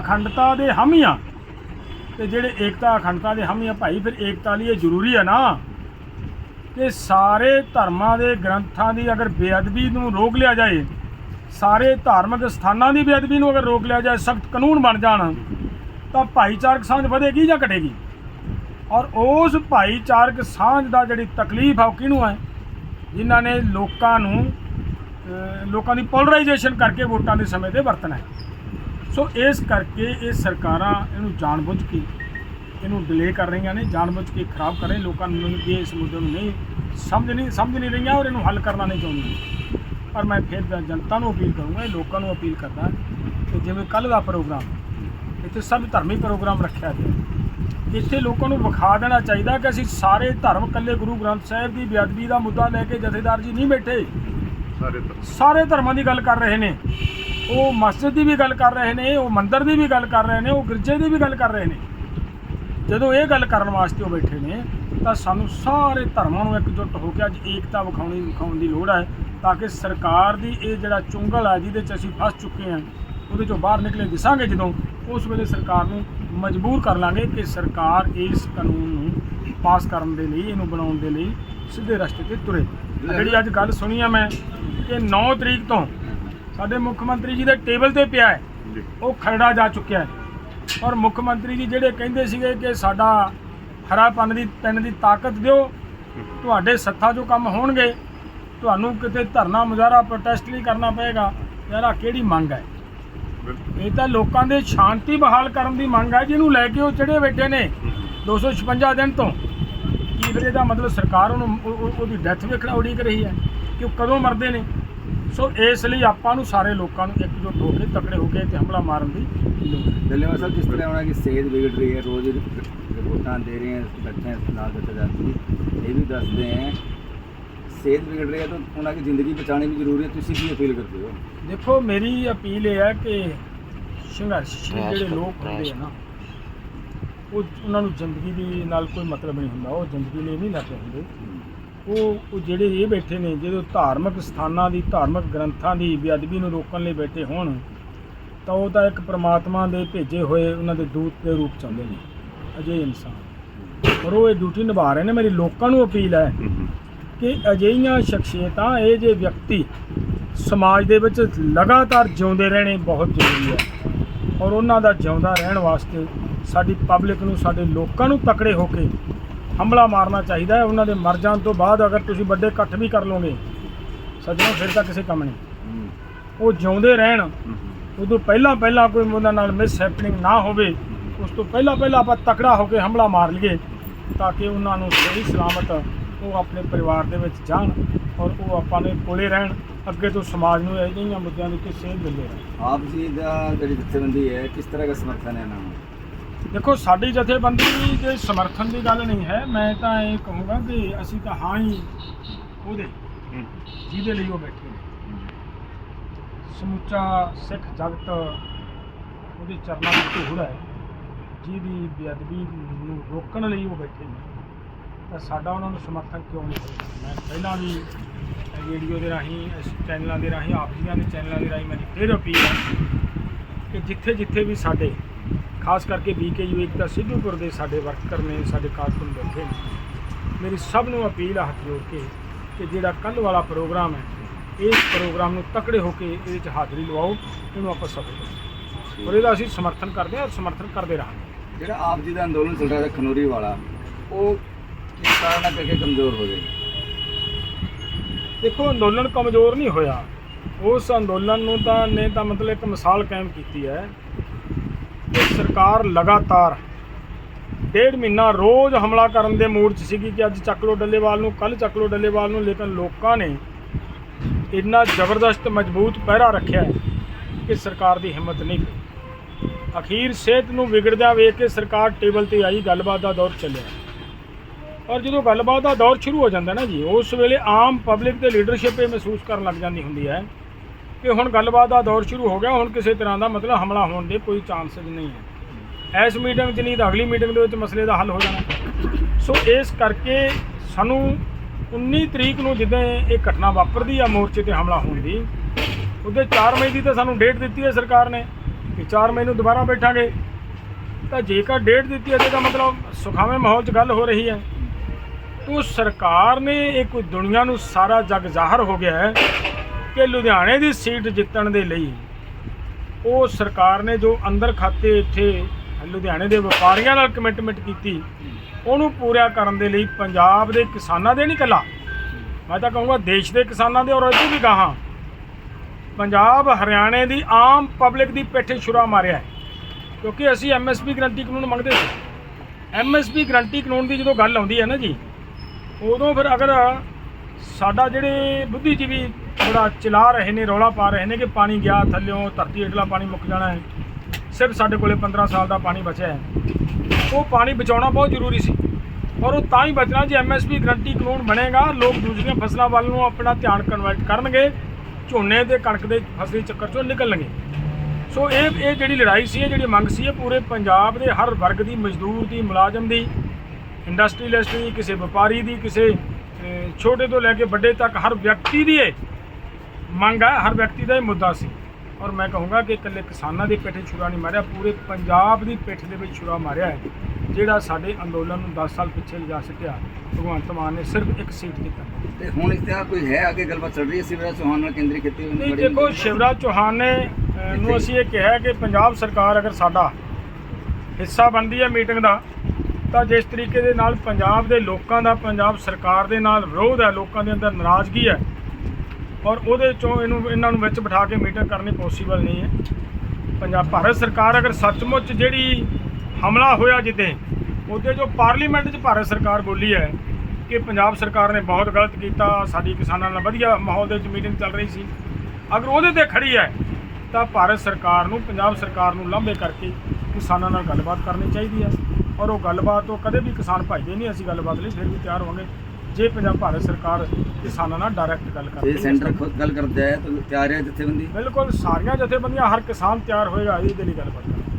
ਅਖੰਡਤਾ ਦੇ ਹਾਮੀ ਆ। ਤੇ ਜਿਹੜੇ ਏਕਤਾ ਅਖੰਡਤਾ ਦੇ ਹਾਮੀ ਆ ਭਾਈ, ਫਿਰ ਏਕਤਾ ਲਈ ਇਹ ਜ਼ਰੂਰੀ ਹੈ ਨਾ। ਕਿ ਸਾਰੇ ਧਰਮਾਂ ਦੇ ਗ੍ਰੰਥਾਂ ਦੀ ਅਗਰ ਬੇਅਦਬੀ ਨੂੰ ਰੋਕ ਲਿਆ ਜਾਏ, ਸਾਰੇ ਧਾਰਮਿਕ ਸਥਾਨਾਂ ਦੀ ਬੇਅਦਬੀ ਨੂੰ ਅਗਰ ਰੋਕ ਲਿਆ ਜਾਏ, ਸਖਤ ਕਾਨੂੰਨ ਬਣ ਜਾਣ, ਤਾਂ ਭਾਈਚਾਰਕ ਸਾਂਝ ਵਧੇਗੀ ਜਾਂ ਘਟੇਗੀ? ਔਰ ਉਸ ਭਾਈਚਾਰਕ ਸਾਂਝ ਦਾ ਜਿਹੜੀ ਤਕਲੀਫ ਆ, ਉਹ ਕਿਹਨੂੰ ਹੈ ਜਿਨ੍ਹਾਂ ਨੇ ਲੋਕਾਂ ਨੂੰ ਲੋਕਾਂ ਦੀ ਪੋਲਰਾਈਜੇਸ਼ਨ ਕਰਕੇ ਵੋਟਾਂ ਦੇ ਸਮੇਂ ਤੇ ਵਰਤਣਾ ਹੈ। ਸੋ ਇਸ ਕਰਕੇ ਇਹ ਸਰਕਾਰਾਂ ਇਹਨੂੰ ਜਾਣਬੁੱਝ ਕੇ ਇਹਨੂੰ ਡਿਲੇ ਕਰ ਰਹੀਆਂ ਨੇ ਜਾਣਬੁੱਝ ਕੇ ਖਰਾਬ ਕਰ ਰਹੇ ਲੋਕਾਂ ਨੂੰ ਕਿ ਇਸ ਮੁੱਦੇ ਨੂੰ ਨਹੀਂ ਸਮਝ ਨਹੀਂ ਸਮਝ ਨਹੀਂ ਰਹੀਆਂ ਔਰ ਇਹਨੂੰ ਹੱਲ ਕਰਨਾ ਨਹੀਂ ਚਾਹੁੰਦੀਆਂ। ਪਰ ਮੈਂ ਫਿਰ ਜਨਤਾ ਨੂੰ ਅਪੀਲ ਕਰੂੰਗਾ ਇਹ ਲੋਕਾਂ ਨੂੰ ਅਪੀਲ ਕਰਦਾ ਕਿ ਜਿਵੇਂ ਕੱਲ ਦਾ ਪ੍ਰੋਗਰਾਮ ਇੱਥੇ ਸਭ ਧਰਮੀ ਪ੍ਰੋਗਰਾਮ ਰੱਖਿਆ ਗਿਆ। ਇੱਥੇ ਲੋਕਾਂ ਨੂੰ ਵਿਖਾ ਦੇਣਾ ਚਾਹੀਦਾ ਕਿ ਅਸੀਂ ਸਾਰੇ ਧਰਮ ਇਕੱਲੇ ਗੁਰੂ ਗ੍ਰੰਥ ਸਾਹਿਬ ਦੀ ਬੇਅਦਬੀ ਦਾ ਮੁੱਦਾ ਲੈ ਕੇ ਜਥੇਦਾਰ ਜੀ ਨਹੀਂ ਬੈਠੇ। ਸਾਰੇ ਧਰਮਾਂ ਦੀ ਗੱਲ ਕਰ ਰਹੇ ਨੇ। ਉਹ ਮਸਜਿਦ ਦੀ ਵੀ ਗੱਲ ਕਰ ਰਹੇ ਨੇ ਉਹ ਮੰਦਿਰ ਦੀ ਵੀ ਗੱਲ ਕਰ ਰਹੇ ਨੇ ਉਹ ਗਿਰਜੇ ਦੀ ਵੀ ਗੱਲ ਕਰ ਰਹੇ ਨੇ। ਜਦੋਂ ਇਹ ਗੱਲ ਕਰਨ ਵਾਸਤੇ ਉਹ ਬੈਠੇ ਨੇ ਤਾਂ ਸਾਨੂੰ ਸਾਰੇ ਧਰਮਾਂ ਨੂੰ ਇਕਜੁੱਟ ਹੋ ਕੇ ਅੱਜ ਏਕਤਾ ਵਿਖਾਉਣੀ ਵਿਖਾਉਣ ਦੀ ਲੋੜ ਹੈ ਤਾਂ ਕਿ ਸਰਕਾਰ ਦੀ ਇਹ ਜਿਹੜਾ ਚੁੰਗਲ ਹੈ ਜਿਹਦੇ 'ਚ ਅਸੀਂ ਫਸ ਚੁੱਕੇ ਹਾਂ ਉਹਦੇ 'ਚੋਂ ਬਾਹਰ ਨਿਕਲੇ ਦਿਸਾਂਗੇ ਜਦੋਂ ਉਸ ਵੇਲੇ ਸਰਕਾਰ ਨੂੰ ਮਜਬੂਰ ਕਰ ਲਾਂਗੇ ਕਿ ਸਰਕਾਰ ਇਸ ਕਾਨੂੰਨ ਨੂੰ ਪਾਸ ਕਰਨ ਦੇ ਲਈ ਇਹਨੂੰ ਬਣਾਉਣ ਦੇ ਲਈ ਸਿੱਧੇ ਰਸਤੇ ਤੇ ਤੁਰੇ। ਜਿਹੜੀ ਅੱਜ ਗੱਲ ਸੁਣੀ ਆ ਮੈਂ ਕਿ 9 ਤਰੀਕ ਤੋਂ ਸਾਡੇ ਮੁੱਖ ਮੰਤਰੀ ਜੀ ਦੇ ਟੇਬਲ ਤੇ ਪਿਆ ਹੈ। ਜੀ। ਉਹ ਖਰੜਾ ਜਾ ਚੁੱਕਿਆ ਹੈ। ਔਰ ਮੁੱਖ ਮੰਤਰੀ ਜੀ ਜਿਹੜੇ ਕਹਿੰਦੇ ਸੀਗੇ ਕਿ ਸਾਡਾ ਹਰਾ ਪੰਨ ਦੀ ਪੈਨ ਦੀ ਤਾਕਤ ਦਿਓ ਤੁਹਾਡੇ ਸੱਥਾਂ 'ਚੋਂ ਕੰਮ ਹੋਣਗੇ ਤੁਹਾਨੂੰ ਕਿਤੇ ਧਰਨਾ ਮੁਜ਼ਾਹਰਾ ਪ੍ਰੋਟੈਸਟ ਨਹੀਂ ਕਰਨਾ ਪਏਗਾ ਯਾਰ ਆਹ ਕਿਹੜੀ ਮੰਗ ਹੈ? ਇਹ ਤਾਂ ਲੋਕਾਂ ਦੇ ਸ਼ਾਂਤੀ ਬਹਾਲ ਕਰਨ ਦੀ ਮੰਗ ਹੈ ਜਿਹਨੂੰ ਲੈ ਕੇ ਉਹ ਚੜੇ ਬੈਠੇ ਨੇ 256 ਦਿਨ ਤੋਂ। ਕੀ ਫਿਰ ਇਹਦਾ ਮਤਲਬ ਸਰਕਾਰ ਉਹਨੂੰ ਉਹ- ਉਹ- ਉਹਦੀ ਡੈਥ ਵੇਖਣਾ ਉਡੀਕ ਰਹੀ ਹੈ ਕਿ ਉਹ ਕਦੋਂ ਮਰਦੇ ਨੇ? ਸੋ ਇਸ ਲਈ ਆਪਾਂ ਨੂੰ ਸਾਰੇ ਲੋਕਾਂ ਨੂੰ ਇੱਕ ਜੁੱਟ ਹੋ ਕੇ ਤਕੜੇ ਹੋ ਕੇ ਤੇ ਹਮਲਾ ਮਾਰਨ ਦੀ ਲੋੜ ਹੈ। ਧੰਨਵਾਦ ਜਿਸ ਤਰ੍ਹਾਂ ਹੋਣਾ ਕਿ ਸੇਧ ਵਿਗੜ ਰਹੀ ਹੈ ਰੋਜ਼ ਰਿਪੋਰਟਾਂ ਦੇ ਰਹੇ ਹੈ ਬੱਚੇ ਨਾਲ ਦਿੱਤੇ ਜਾਂਦੀ ਇਹ ਵੀ ਦੱਸਦੇ ਹੈ। ਸਿਹਤ ਵਿਗੜ ਰਹੀ ਹੈ ਤਾਂ ਉਹਨਾਂ ਦੀ ਜ਼ਿੰਦਗੀ ਬਚਾਉਣੀ ਵੀ ਜ਼ਰੂਰੀ ਹੈ ਤੁਸੀਂ ਕੀ ਅਪੀਲ ਕਰਦੇ ਹੋ? ਦੇਖੋ ਮੇਰੀ ਅਪੀਲ ਇਹ ਹੈ ਕਿ ਸੰਘਰਸ਼ੀ ਜਿਹੜੇ ਲੋਕ ਹੁੰਦੇ ਆ ਨਾ ਉਹ ਉਹਨਾਂ ਨੂੰ ਜ਼ਿੰਦਗੀ ਦੇ ਨਾਲ ਕੋਈ ਮਤਲਬ ਨਹੀਂ ਹੁੰਦਾ ਉਹ ਜ਼ਿੰਦਗੀ ਲਈ ਨਹੀਂ ਲੜਦੇ ਹੁੰਦੇ ਉਹ ਉਹ ਜਿਹੜੇ ਇਹ ਬੈਠੇ ਨੇ ਜਦੋਂ ਧਾਰਮਿਕ ਸਥਾਨਾਂ ਦੀ, ਧਾਰਮਿਕ ਗ੍ਰੰਥਾਂ ਦੀ ਬੇਅਦਬੀ ਨੂੰ ਰੋਕਣ ਲਈ ਬੈਠੇ ਹੋਣ, ਤਾਂ ਉਹ ਤਾਂ ਇੱਕ ਪ੍ਰਮਾਤਮਾ ਦੇ ਭੇਜੇ ਹੋਏ ਉਹਨਾਂ ਦੇ ਦੂਤ ਦੇ ਰੂਪ ਚ ਆਉਂਦੇ ਨੇ। ਅਜੇ ਇਨਸਾਨ। ਪਰ ਉਹ ਇਹ ਡਿਊਟੀ ਨਿਭਾ ਰਹੇ ਨੇ, ਮੇਰੀ ਲੋਕਾਂ ਨੂੰ ਅਪੀਲ ਹੈ ਕਿ ਅਜਿਹੀਆਂ ਸ਼ਖਸੀਅਤਾਂ, ਇਹ ਜੇ ਵਿਅਕਤੀ ਸਮਾਜ ਦੇ ਵਿੱਚ ਲਗਾਤਾਰ ਜਿਉਂਦੇ ਰਹਿਣੇ ਬਹੁਤ ਜ਼ਰੂਰੀ ਹੈ ਔਰ ਉਹਨਾਂ ਦਾ ਜਿਉਂਦਾ ਰਹਿਣ ਵਾਸਤੇ ਸਾਡੀ ਪਬਲਿਕ ਨੂੰ, ਸਾਡੇ ਲੋਕਾਂ ਨੂੰ ਤਕੜੇ ਹੋ ਕੇ ਹਮਲਾ ਮਾਰਨਾ ਚਾਹੀਦਾ ਹੈ ਉਹਨਾਂ ਦੇ ਮਰ ਜਾਣ ਤੋਂ ਬਾਅਦ ਅਗਰ ਤੁਸੀਂ ਵੱਡੇ ਇਕੱਠ ਵੀ ਕਰ ਲਓਗੇ ਸੱਜਣੋ ਫਿਰ ਤਾਂ ਕਿਸੇ ਕੰਮ ਨਹੀਂ। ਉਹ ਜਿਉਂਦੇ ਰਹਿਣ ਉਦੋਂ ਪਹਿਲਾਂ ਪਹਿਲਾਂ ਕੋਈ ਉਹਨਾਂ ਨਾਲ ਮਿਸ ਹੈਪਨਿੰਗ ਨਾ ਹੋਵੇ ਉਸ ਤੋਂ ਪਹਿਲਾਂ ਪਹਿਲਾਂ ਆਪਾਂ ਤਕੜਾ ਹੋ ਕੇ ਹਮਲਾ ਮਾਰ ਲਈਏ ਤਾਂ ਕਿ ਉਹਨਾਂ ਨੂੰ ਸਹੀ ਸਲਾਮਤ ਉਹ ਆਪਣੇ ਪਰਿਵਾਰ ਦੇ ਵਿੱਚ ਜਾਣ ਔਰ ਉਹ ਆਪਾਂ ਦੇ ਕੋਲੇ ਰਹਿਣ ਅੱਗੇ ਤੋਂ ਸਮਾਜ ਨੂੰ ਇਹ ਜਿਹੀਆਂ ਮੁੱਦਿਆਂ ਦੇ ਸੇਧ ਦਿੰਦੇ ਰਹਿਣ। ਆਪ ਜੀ ਦਾ ਜਿਹੜੀ ਜਥੇਬੰਦੀ ਹੈ ਕਿਸ ਤਰ੍ਹਾਂ ਦਾ ਸਮਰਥਨ ਹੈ ਇਹਨਾਂ ਨੂੰ? ਦੇਖੋ ਸਾਡੀ ਜਥੇਬੰਦੀ ਦੇ ਸਮਰਥਨ ਦੀ ਗੱਲ ਨਹੀਂ ਹੈ। ਮੈਂ ਤਾਂ ਇਹ ਕਹੂੰਗਾ ਕਿ ਅਸੀਂ ਤਾਂ ਹਾਂ ਹੀ ਉਹਦੇ ਜਿਹਦੇ ਲਈ ਉਹ ਬੈਠੇ ਨੇ। ਸਮੁੱਚਾ ਸਿੱਖ ਜਗਤ ਉਹਦੇ ਚਰਨਾਂ ਵਿੱਚ ਧੂੜ ਹੈ। ਜਿਹਦੀ ਬੇਅਦਬੀ ਨੂੰ ਰੋਕਣ ਲਈ ਉਹ ਬੈਠੇ ਨੇ। ਤਾਂ ਸਾਡਾ ਉਹਨਾਂ ਨੂੰ ਸਮਰਥਨ ਕਿਉਂ ਨਹੀਂ ਹੋਵੇਗਾ ਮੈਂ ਪਹਿਲਾਂ ਵੀ ਰੇਡੀਓ ਦੇ ਰਾਹੀਂ ਇਸ ਚੈਨਲਾਂ ਦੇ ਰਾਹੀਂ ਆਪ ਜੀਆਂ ਦੇ ਚੈਨਲਾਂ ਦੇ ਰਾਹੀਂ ਮੇਰੀ ਫਿਰ ਅਪੀਲ ਹੈ ਕਿ ਜਿੱਥੇ ਜਿੱਥੇ ਵੀ ਸਾਡੇ ਖਾਸ ਕਰਕੇ ਬੀਕੇਯੂ ਇੱਕ ਤਾਂ ਸਿੱਧੂਪੁਰ ਦੇ ਸਾਡੇ ਵਰਕਰ ਨੇ ਸਾਡੇ ਕਾਰਕੁਨ ਬੈਠੇ ਨੇ। ਮੇਰੀ ਸਭ ਨੂੰ ਅਪੀਲ ਹੈ ਹੱਥ ਜੋੜ ਕੇ ਕਿ ਜਿਹੜਾ ਕੱਲ ਵਾਲਾ ਪ੍ਰੋਗਰਾਮ ਹੈ ਇਸ ਪ੍ਰੋਗਰਾਮ ਨੂੰ ਤਕੜੇ ਹੋ ਕੇ ਇਹਦੇ 'ਚ ਹਾਜ਼ਰੀ ਲਵਾਓ ਇਹਨੂੰ ਆਪਾਂ ਸਫਲ ਕਰੋ ਔਰ ਇਹਦਾ ਅਸੀਂ ਸਮਰਥਨ ਕਰਦੇ ਹਾਂ ਔਰ ਸਮਰਥਨ ਕਰਦੇ ਰਹਾਂਗੇ। ਜਿਹੜਾ ਆਪ ਜੀ ਦਾ ਅੰਦੋਲਨ ਚੱਲ ਰਿਹਾ ਖਨੋਰੀ ਵਾਲਾ ਉਹ ਕਿਸ ਕਾਰਨ ਨਾਲ ਕਰਕੇ ਕਮਜ਼ੋਰ ਹੋ ਗਏ? ਦੇਖੋ ਅੰਦੋਲਨ ਕਮਜ਼ੋਰ ਨਹੀਂ ਹੋਇਆ। ਉਸ ਅੰਦੋਲਨ ਨੂੰ ਤਾਂ ਨੇ ਤਾਂ ਮਤਲਬ ਇੱਕ ਮਿਸਾਲ ਕਾਇਮ ਕੀਤੀ ਹੈ ਸਰਕਾਰ ਲਗਾਤਾਰ ਡੇਢ ਮਹੀਨਾ ਰੋਜ਼ ਹਮਲਾ ਕਰਨ ਦੇ ਮੂਡ 'ਚ ਸੀਗੀ ਕਿ ਅੱਜ ਚੱਕ ਲੋ ਡੱਲੇਵਾਲ ਨੂੰ ਕੱਲ ਚੱਕ ਲੋ ਡੱਲੇਵਾਲ ਨੂੰ, ਲੇਕਿਨ ਲੋਕਾਂ ਨੇ ਇੰਨਾ ਜ਼ਬਰਦਸਤ ਮਜ਼ਬੂਤ ਪਹਿਰਾ ਰੱਖਿਆ ਕਿ ਸਰਕਾਰ ਦੀ ਹਿੰਮਤ ਨਹੀਂ ਪਈ। ਅਖੀਰ ਸਿਹਤ ਨੂੰ ਵਿਗੜਦਿਆਂ ਵੇਖ ਕੇ ਸਰਕਾਰ ਟੇਬਲ ਤੇ ਆਈ, ਗੱਲਬਾਤ ਦਾ ਦੌਰ ਚੱਲਿਆ। ਔਰ ਜਦੋਂ ਗੱਲਬਾਤ ਦਾ ਦੌਰ ਸ਼ੁਰੂ ਹੋ ਜਾਂਦਾ ਨਾ ਜੀ, ਉਸ ਵੇਲੇ ਆਮ ਪਬਲਿਕ ਤੇ ਲੀਡਰਸ਼ਿਪ ਇਹ ਮਹਿਸੂਸ ਕਰਨ ਲੱਗ ਜਾਂਦੀ ਹੁੰਦੀ ਹੈ ਕਿ ਹੁਣ ਗੱਲਬਾਤ ਦਾ ਦੌਰ ਸ਼ੁਰੂ ਹੋ ਗਿਆ, ਹੁਣ ਕਿਸੇ ਤਰ੍ਹਾਂ ਦਾ ਮਤਲਬ ਹਮਲਾ ਹੋਣ ਦੇ ਕੋਈ ਚਾਂਸਸ ਨਹੀਂ ਹੈ। ਇਸ ਮੀਟਿੰਗ 'ਚ ਨਹੀਂ ਤਾਂ ਅਗਲੀ ਮੀਟਿੰਗ ਦੇ ਵਿੱਚ ਮਸਲੇ ਦਾ ਹੱਲ ਹੋ ਜਾਣਾ। ਸੋ ਇਸ ਕਰਕੇ ਸਾਨੂੰ 19 ਤਰੀਕ ਨੂੰ ਜਿੱਦਾਂ ਇਹ ਘਟਨਾ ਵਾਪਰਦੀ ਆ ਮੋਰਚੇ ਤੇ ਹਮਲਾ ਹੋਣ ਦੀ, ਉਹਦੇ 4 ਮਈ ਦੀ ਤਾਂ ਸਾਨੂੰ ਡੇਟ ਦਿੱਤੀ ਹੈ ਸਰਕਾਰ ਨੇ ਕਿ 4 ਮਈ ਨੂੰ ਦੁਬਾਰਾ ਬੈਠਾਂਗੇ। ਤਾਂ ਜੇਕਰ ਡੇਟ ਦਿੱਤੀ ਹੈ ਤਾਂ ਮਤਲਬ ਸੁਖਾਵੇਂ ਮਾਹੌਲ 'ਚ ਗੱਲ ਹੋ ਰਹੀ ਹੈ ਤੋ ਸਰਕਾਰ ਨੇ ਇਹ ਕੋਈ ਦੁਨੀਆ ਨੂੰ ਸਾਰਾ ਜੱਗ ਜ਼ਾਹਰ ਹੋ ਗਿਆ ਹੈ ਕਿ ਲੁਧਿਆਣੇ ਦੀ ਸੀਟ ਜਿੱਤਣ ਦੇ ਲਈ ਉਹ ਸਰਕਾਰ ਨੇ ਜੋ ਅੰਦਰ ਖਾਤੇ ਇੱਥੇ ਲੁਧਿਆਣੇ ਦੇ ਵਪਾਰੀਆਂ ਨਾਲ ਕਮਿਟਮੈਂਟ ਕੀਤੀ। ਉਹਨੂੰ ਪੂਰਾ ਕਰਨ ਦੇ ਲਈ ਪੰਜਾਬ ਦੇ ਕਿਸਾਨਾਂ ਦੇ ਨਹੀਂ ਇਕੱਲਾ ਮੈਂ ਤਾਂ ਕਹੂੰਗਾ ਦੇਸ਼ ਦੇ ਕਿਸਾਨਾਂ ਦੇ ਔਰ ਅਜੇ ਵੀ ਗਾਹਾਂ। ਪੰਜਾਬ ਹਰਿਆਣੇ ਦੀ ਆਮ ਪਬਲਿਕ ਦੀ ਪਿੱਠ ਛੁਰਾ ਮਾਰਿਆ ਕਿਉਂਕਿ ਅਸੀਂ ਐਮਐਸਪੀ ਗਰੰਟੀ ਕਾਨੂੰਨ ਮੰਗਦੇ ਸੀ। ਐਮਐਸਪੀ ਗਰੰਟੀ ਕਾਨੂੰਨ ਦੀ ਜਦੋਂ ਗੱਲ ਆਉਂਦੀ ਹੈ ਨਾ ਜੀ, ਉਦੋਂ ਫਿਰ ਅਗਰ ਸਾਡਾ ਜਿਹੜੇ ਬੁੱਧੀਜੀਵੀ ਬੜਾ ਚਲਾ ਰਹੇ ਨੇ, ਰੌਲਾ ਪਾ ਰਹੇ ਨੇ ਕਿ ਪਾਣੀ ਗਿਆ, ਥੱਲਿਓਂ ਧਰਤੀ ਹੇਠਲਾ ਪਾਣੀ ਮੁੱਕ ਜਾਣਾ ਹੈ। ਸਿਰਫ ਸਾਡੇ ਕੋਲੇ 15 ਸਾਲ ਦਾ ਪਾਣੀ ਬਚਿਆ ਹੈ। ਉਹ ਪਾਣੀ ਬਚਾਉਣਾ ਬਹੁਤ ਜ਼ਰੂਰੀ ਸੀ। ਔਰ ਉਹ ਤਾਂ ਹੀ ਬਚਣਾ ਜੇ ਐਮਐਸਪੀ ਗਰੰਟੀ ਕਾਨੂੰਨ ਬਣੇਗਾ, ਲੋਕ ਦੂਸਰੀਆਂ ਫਸਲਾਂ ਵੱਲ ਨੂੰ ਆਪਣਾ ਧਿਆਨ ਕਨਵਰਟ ਕਰਨਗੇ, ਝੋਨੇ ਤੇ ਕਣਕ ਦੇ ਫਸਲੀ ਚੱਕਰ ਚੋਂ ਨਿਕਲਣਗੇ। ਸੋ ਇਹ ਇਹ ਜਿਹੜੀ ਲੜਾਈ ਸੀ, ਇਹ ਜਿਹੜੀ ਮੰਗ ਸੀ, ਇਹ ਪੂਰੇ ਪੰਜਾਬ ਦੇ ਹਰ ਵਰਗ ਦੀ, ਮਜ਼ਦੂਰ ਦੀ, ਮੁਲਾਜ਼ਮ ਦੀ ਇੰਡਸਟਰੀਅਲਿਸਟ ਦੀ, ਕਿਸੇ ਵਪਾਰੀ ਦੀ, ਕਿਸੇ ਛੋਟੇ ਤੋਂ ਲੈ ਕੇ ਵੱਡੇ ਤੱਕ, ਹਰ ਵਿਅਕਤੀ ਦੀ ਇਹ ਮੰਗ ਹੈ, ਹਰ ਵਿਅਕਤੀ ਦਾ ਇਹ ਮੁੱਦਾ ਸੀ। ਔਰ ਮੈਂ ਕਹੂੰਗਾ ਕਿ ਇਕੱਲੇ ਕਿਸਾਨਾਂ ਦੇ ਪਿੱਠੇ ਛੁਰਾ ਨਹੀਂ ਮਾਰਿਆ ਪੂਰੇ ਪੰਜਾਬ ਦੀ ਪਿੱਠ ਦੇ ਵਿੱਚ ਛੁਰਾ ਮਾਰਿਆ ਹੈ ਜਿਹੜਾ ਸਾਡੇ ਅੰਦੋਲਨ ਨੂੰ 10 ਸਾਲ ਪਿੱਛੇ ਲਿਜਾ ਸਕਿਆ। ਭਗਵੰਤ ਮਾਨ ਨੇ ਸਿਰਫ ਇੱਕ ਸੀਟ ਕੀਤਾ ਤੇ ਹੁਣ ਤਰ੍ਹਾਂ ਕੋਈ ਹੈ ਅੱਗੇ ਗੱਲਬਾਤ ਚੱਲ ਰਹੀ ਹੈ? ਸਿਵਰਾਜ ਚੌਹਾਨ ਨਾਲ ਕੇਂਦਰੀ ਖੇਤੀ ਨਹੀਂ ਦੇਖੋ ਸ਼ਿਵਰਾਜ ਚੌਹਾਨ ਨੇ ਨੂੰ ਅਸੀਂ ਇਹ ਕਿਹਾ ਕਿ ਪੰਜਾਬ ਸਰਕਾਰ ਅਗਰ ਸਾਡਾ ਹਿੱਸਾ ਬਣਦੀ ਹੈ ਮੀਟਿੰਗ ਦਾ ਤਾਂ ਜਿਸ ਤਰੀਕੇ ਦੇ ਨਾਲ ਪੰਜਾਬ ਦੇ ਲੋਕਾਂ ਦਾ ਪੰਜਾਬ ਸਰਕਾਰ ਦੇ ਨਾਲ ਵਿਰੋਧ ਹੈ ਲੋਕਾਂ ਦੇ ਅੰਦਰ ਨਾਰਾਜ਼ਗੀ ਹੈ ਔਰ ਉਹਦੇ ਚੋਂ ਇਹਨੂੰ, ਇਹਨਾਂ ਨੂੰ ਵਿੱਚ ਬਿਠਾ ਕੇ ਮੀਟਿੰਗ ਕਰਨੀ ਪੋਸੀਬਲ ਨਹੀਂ ਹੈ। ਪੰਜਾਬ, ਭਾਰਤ ਸਰਕਾਰ ਅਗਰ ਸੱਚਮੁੱਚ ਜਿਹੜੀ ਹਮਲਾ ਹੋਇਆ ਜਿੱਦੇ ਉਹਦੇ ਜੋ ਪਾਰਲੀਮੈਂਟ 'ਚ ਭਾਰਤ ਸਰਕਾਰ ਬੋਲੀ ਹੈ ਕਿ ਪੰਜਾਬ ਸਰਕਾਰ ਨੇ ਬਹੁਤ ਗਲਤ ਕੀਤਾ, ਸਾਡੀ ਕਿਸਾਨਾਂ ਨਾਲ ਵਧੀਆ ਮਾਹੌਲ ਦੇ ਵਿੱਚ ਮੀਟਿੰਗ ਚੱਲ ਰਹੀ ਸੀ। ਅਗਰ ਉਹਦੇ ਤੇ ਖੜੀ ਹੈ, ਤਾਂ ਭਾਰਤ ਸਰਕਾਰ ਨੂੰ, ਪੰਜਾਬ ਸਰਕਾਰ ਨੂੰ ਲਾਂਭੇ ਕਰਕੇ ਕਿਸਾਨਾਂ ਨਾਲ ਗੱਲਬਾਤ ਕਰਨੀ ਚਾਹੀਦੀ ਹੈ। ਔਰ ਉਹ ਗੱਲਬਾਤ ਉਹ ਕਦੇ ਵੀ ਕਿਸਾਨ ਭਜਦੇ ਨਹੀਂ, ਅਸੀਂ ਗੱਲਬਾਤ ਲਈ ਫਿਰ ਵੀ ਤਿਆਰ ਹੋਵਾਂਗੇ। ਜੇ ਪੰਜਾਬ ਭਾਰਤ ਸਰਕਾਰ ਕਿਸਾਨਾਂ ਨਾਲ ਡਾਇਰੈਕਟ ਗੱਲ ਕਰਦੀ ਜੇ ਹੈ ਸੈਂਟਰ ਖੁਦ ਗੱਲ ਕਰਦਾ ਹੈ ਤਾਂ ਤਿਆਰ ਹੈ ਜਥੇਬੰਦੀ? ਬਿਲਕੁਲ ਸਾਰੀਆਂ ਜਥੇਬੰਦੀਆਂ ਹਰ ਕਿਸਾਨ ਤਿਆਰ ਹੋਏਗਾ ਇਹਦੇ ਲਈ ਗੱਲਬਾਤ ਕਰਨ